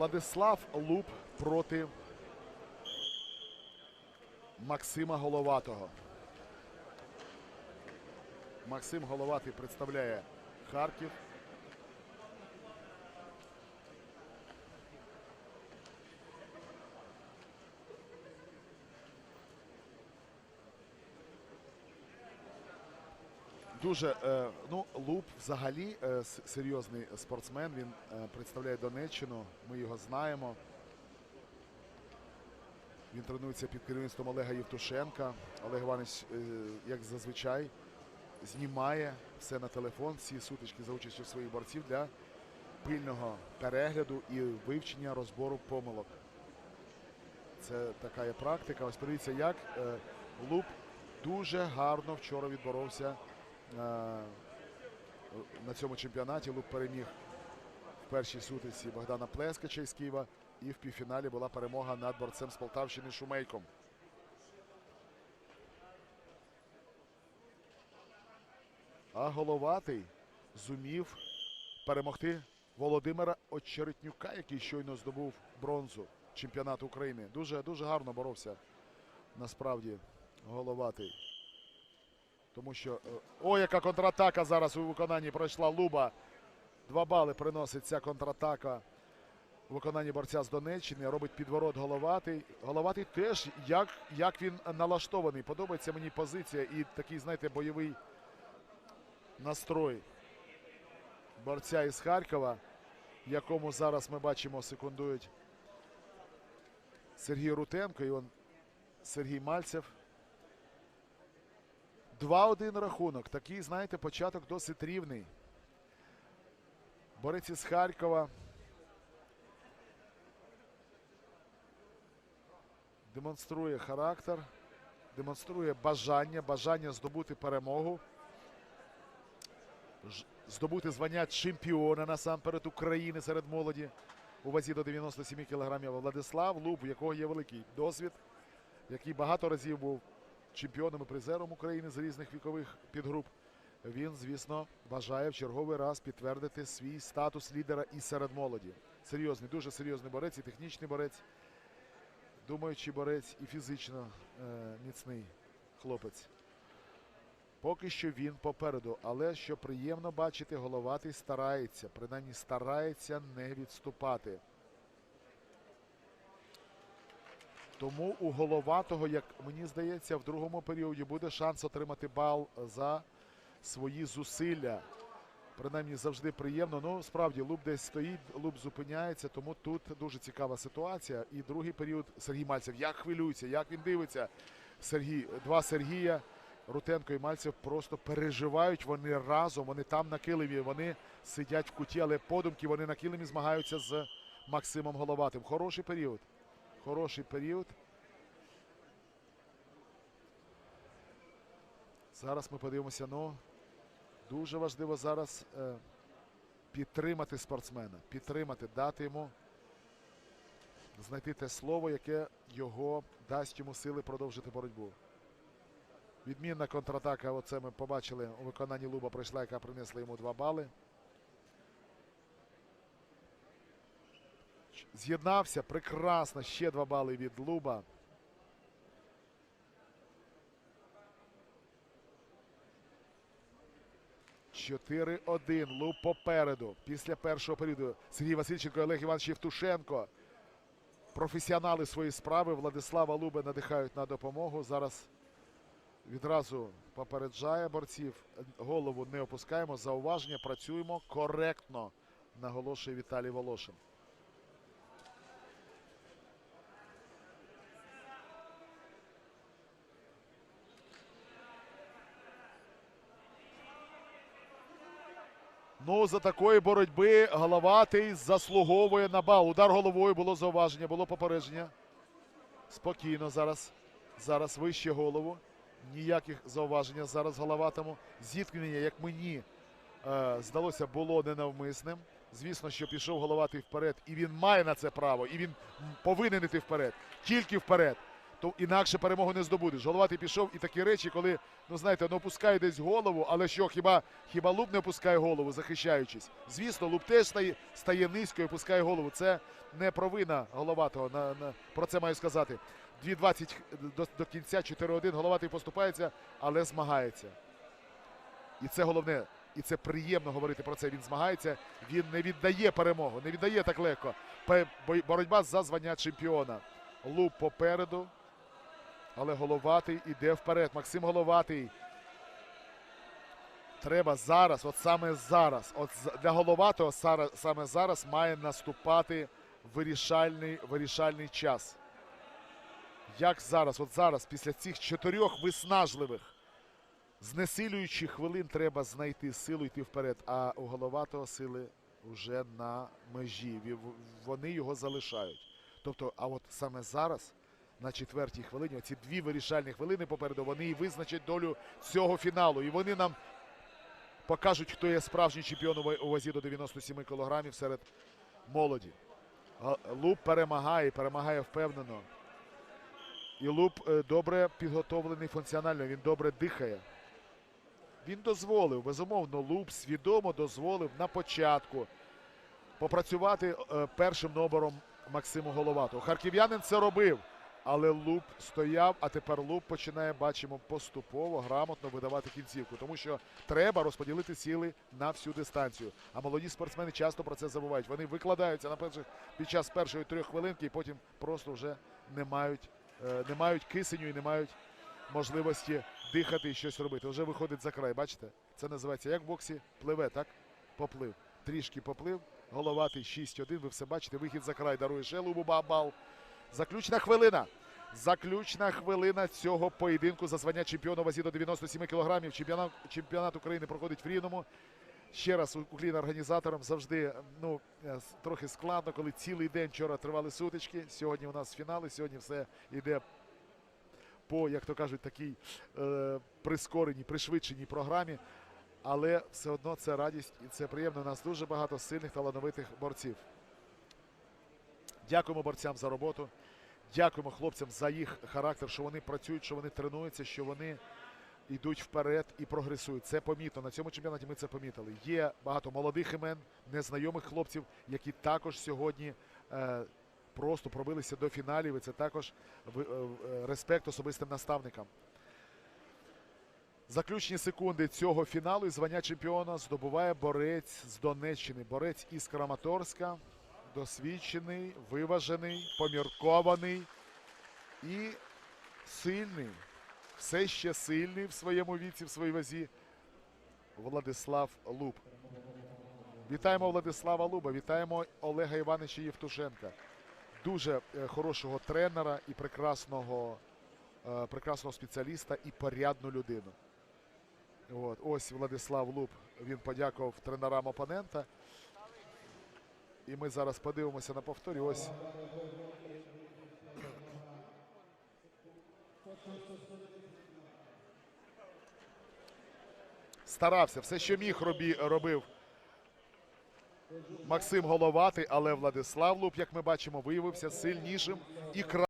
Владислав Луб проти Максима Головатого. Максим Головатий представляє Харків. Дуже е, ну Луб взагалі е, серйозний спортсмен. Він е, представляє Донеччину. Ми його знаємо. Він тренується під керівництвом Олега Євтушенка. Олег Іванович, як зазвичай, знімає все на телефон, всі сутички за участю своїх борців для пильного перегляду і вивчення розбору помилок. Це така є практика. Ось подивіться, як Луб дуже гарно вчора відборовся на цьому чемпіонаті. Луб переміг в першій сутиці Богдана Плескача із Києва. І в півфіналі була перемога над борцем з Полтавщини Шумейком. А головатий зумів перемогти Володимира Очеретнюка, який щойно здобув бронзу чемпіонату України. Дуже дуже гарно боровся насправді головатий. Тому що. е, О, яка контратака зараз у виконанні пройшла Луба. Два бали приносить ця контратака у виконанні борця з Донеччини. Робить підворот головатий. Головатий теж як, як він налаштований. Подобається мені позиція і такий, знаєте, бойовий настрой борця із Харкова, якому зараз ми бачимо, секундують Сергій Рутенко і он Сергій Мальцев. 2-1 рахунок. Такий, знаєте, початок досить рівний. Борець із Харкова. Демонструє характер, демонструє бажання, бажання здобути перемогу. Здобути звання чемпіона насамперед України серед молоді у вазі до 97 кілограмів. Владислав Луб, у якого є великий досвід, який багато разів був чемпіоном і призером України з різних вікових підгруп. Він, звісно, бажає в черговий раз підтвердити свій статус лідера і серед молоді. Серйозний, дуже серйозний борець, і технічний борець, думаючий борець і фізично е, міцний хлопець. Поки що він попереду, але що приємно бачити, головатий старається, принаймні старається не відступати. Тому у головатого, як мені здається, в другому періоді буде шанс отримати бал за свої зусилля. Принаймні завжди приємно. Ну, справді, Луб десь стоїть, Луб зупиняється, тому тут дуже цікава ситуація. І другий період Сергій Мальцев. Як хвилюється, як він дивиться. Сергій, два Сергія, Рутенко і Мальцев просто переживають. Вони разом, вони там на килимі, вони сидять в куті, але подумки вони на килимі змагаються з Максимом Головатим. Хороший період. Хороший період. Зараз ми подивимося. Ну, дуже важливо зараз е, підтримати спортсмена, підтримати, дати йому знайти те слово, яке його дасть йому сили продовжити боротьбу. Відмінна контратака, оце ми побачили у виконанні Луба пройшла, яка принесла йому два бали. З'єднався прекрасно. Ще два бали від Луба. Чотири-один. Луб попереду. Після першого періоду Сергій Васильченко, Олег Іванович Євтушенко. Професіонали свої справи Владислава Луби надихають на допомогу. Зараз відразу попереджає борців. Голову не опускаємо. Зауваження працюємо коректно, наголошує Віталій Волошин. Ну, за такої боротьби головатий заслуговує на бал. Удар головою було зауваження, було попередження. Спокійно зараз. Зараз вище голову. Ніяких зауважень зараз головатому. Зіткнення, як мені е, здалося, було ненавмисним. Звісно, що пішов головатий вперед, і він має на це право, і він повинен іти вперед. Тільки вперед. То інакше перемогу не здобудеш. Головатий пішов і такі речі, коли, ну знаєте, ну опускає десь голову, але що, хіба, хіба Луб не опускає голову, захищаючись? Звісно, Луб теж стає, стає низько і опускає голову. Це не провина головатого. На, на, про це маю сказати. 2.20 до, до кінця, 4-1. Головатий поступається, але змагається. І це головне. І це приємно говорити про це. Він змагається, він не віддає перемогу, не віддає так легко. Боротьба за звання чемпіона. Луб попереду, але головатий іде вперед. Максим Головатий. Треба зараз, от саме зараз, от для головатого саме зараз має наступати вирішальний, вирішальний час. Як зараз, от зараз, після цих чотирьох виснажливих знесилюючих хвилин треба знайти силу йти вперед. А у головатого сили вже на межі. Вони його залишають. Тобто, а от саме зараз, на четвертій хвилині, оці дві вирішальні хвилини попереду, вони і визначать долю цього фіналу. І вони нам покажуть, хто є справжній чемпіон у вазі до 97 кілограмів серед молоді. Луб перемагає, перемагає впевнено. І Луб е, добре підготовлений функціонально, він добре дихає. Він дозволив, безумовно, Луб свідомо дозволив на початку попрацювати е, першим номером Максиму Головатого. Харків'янин це робив, але Луб стояв, а тепер Луб починає, бачимо, поступово, грамотно видавати кінцівку, тому що треба розподілити сили на всю дистанцію. А молоді спортсмени часто про це забувають. Вони викладаються на перших під час першої трьох хвилинки і потім просто вже не мають, е, не мають кисеню і не мають можливості дихати і щось робити. Вже виходить за край, бачите? Це називається як в боксі пливе, так? Поплив. Трішки поплив. Головатий 6-1. Ви все бачите. Вихід за край дарує ще Лубу ба- бал. Заключна хвилина. Заключна хвилина цього поєдинку за звання чемпіона вазі до 97 кілограмів. Чемпіонат, чемпіонат України проходить в Рівному. Ще раз уклін організаторам завжди ну, е, трохи складно, коли цілий день вчора тривали сутички. Сьогодні у нас фінали, сьогодні все йде по, як то кажуть, такій е, прискореній, пришвидшеній програмі. Але все одно це радість і це приємно. У нас дуже багато сильних талановитих борців. Дякуємо борцям за роботу. Дякуємо хлопцям за їх характер, що вони працюють, що вони тренуються, що вони йдуть вперед і прогресують. Це помітно. На цьому чемпіонаті ми це помітили. Є багато молодих імен, незнайомих хлопців, які також сьогодні е, просто пробилися до фіналів. І це також е, е, респект особистим наставникам. Заключні секунди цього фіналу і звання чемпіона здобуває борець з Донеччини. Борець із Краматорська. Досвідчений, виважений, поміркований і сильний. Все ще сильний в своєму віці, в своїй вазі. Владислав Луб. Вітаємо Владислава Луба, вітаємо Олега Івановича Євтушенка. Дуже е, хорошого тренера і прекрасного, е, прекрасного спеціаліста і порядну людину. От, ось Владислав Луб. Він подякував тренерам опонента. І ми зараз подивимося на повторі. Ось. Старався, все, що міг робі, робив Максим Головатий, але Владислав Луб, як ми бачимо, виявився сильнішим і кращим.